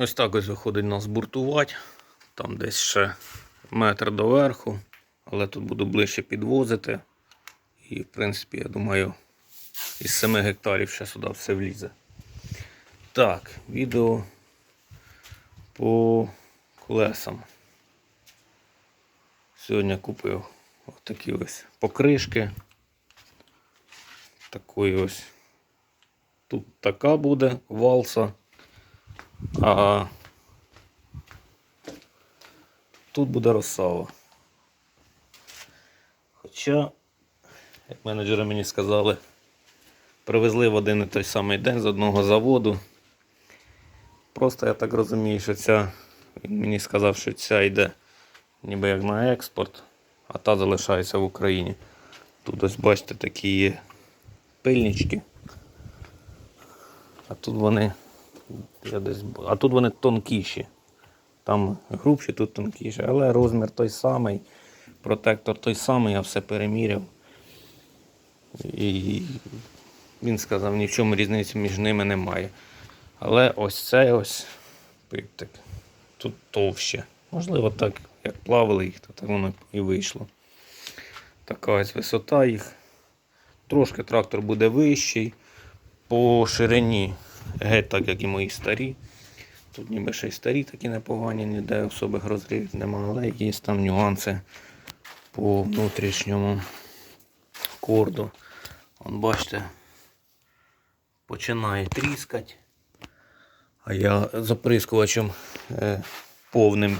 Ось так ось виходить нас буртувати. Там десь ще метр до верху. Але тут буду ближче підвозити. І, в принципі, я думаю, із 7 гектарів ще сюди все влізе. Так, відео по колесам. Сьогодні купив такі ось покришки. Такої ось. Тут така буде валса. А тут буде розсава. Хоча, як менеджери мені сказали, привезли в один і той самий день з одного заводу. Просто я так розумію, що ця, він мені сказав, що ця йде ніби як на експорт, а та залишається в Україні. Тут ось бачите такі пильнички. А тут вони. Я десь, а тут вони тонкіші. Там грубші, тут тонкіші. Але розмір той самий, протектор той самий, я все переміряв. І він сказав, ні в чому різниці між ними немає. Але ось це ось пиптик. Тут товще. Можливо, так, як плавали їх, то так воно і вийшло. Така ось висота їх. Трошки трактор буде вищий. По ширині, геть так, як і мої старі. Тут ніби ще й старі такі непогані, ніде особих розривів немає, але є там нюанси по внутрішньому корду. Вон бачите, починає тріскати. А я заприскувачем е, повним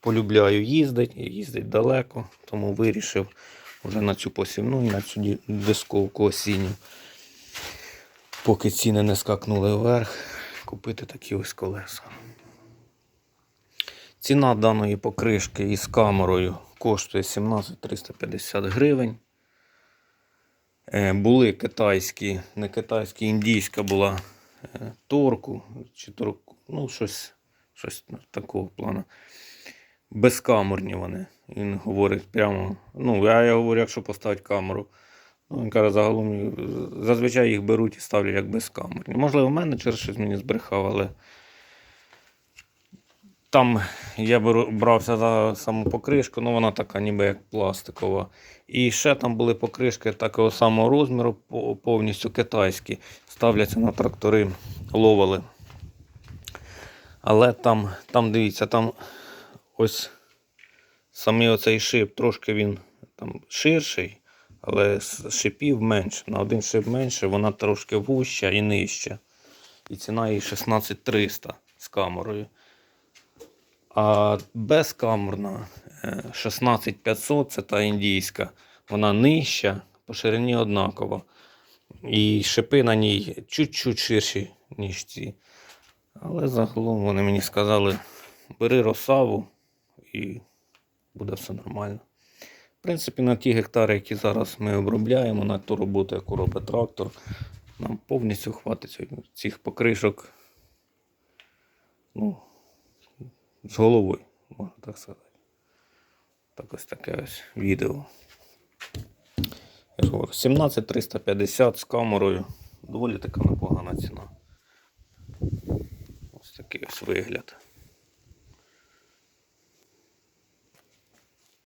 полюбляю їздити, їздить далеко, тому вирішив вже на цю посівну і на цю дисковку осінню, поки ціни не скакнули вверх, купити такі ось колеса. Ціна даної покришки із камерою коштує 17 350 гривень. Е, Були китайські, не китайські, індійська була е, торку, чи торку, ну щось, щось такого плану. Безкамерні вони. Він говорить прямо. Ну, я, я говорю, якщо поставити камеру. Ну, він каже, загалом зазвичай їх беруть і ставлять як безкамерні. Можливо, менеджер щось мені збрехав, але там я брався за саму покришку, ну вона така ніби як пластикова. І ще там були покришки такого самого розміру, повністю китайські. Ставляться на трактори, ловили. Але там, там дивіться, там ось самий оцей шип, трошки він там ширший, але шипів менше. На один шип менше, вона трошки вуща і нижча. І ціна її 16300 з камерою. А безкамерна е, 16500 це та індійська. Вона нижча, по ширині однакова. І шипи на ній чуть-чуть ширші, ніж ці. Але загалом вони мені сказали, бери росаву і буде все нормально. В принципі, на ті гектари, які зараз ми обробляємо, на ту роботу, яку робить трактор, нам повністю хватить цих покришок. Ну, з головою, можна так сказати. Так ось таке ось відео. Я ж говорю, 17350 з камерою. Доволі така непогана ціна. Ось такий ось вигляд.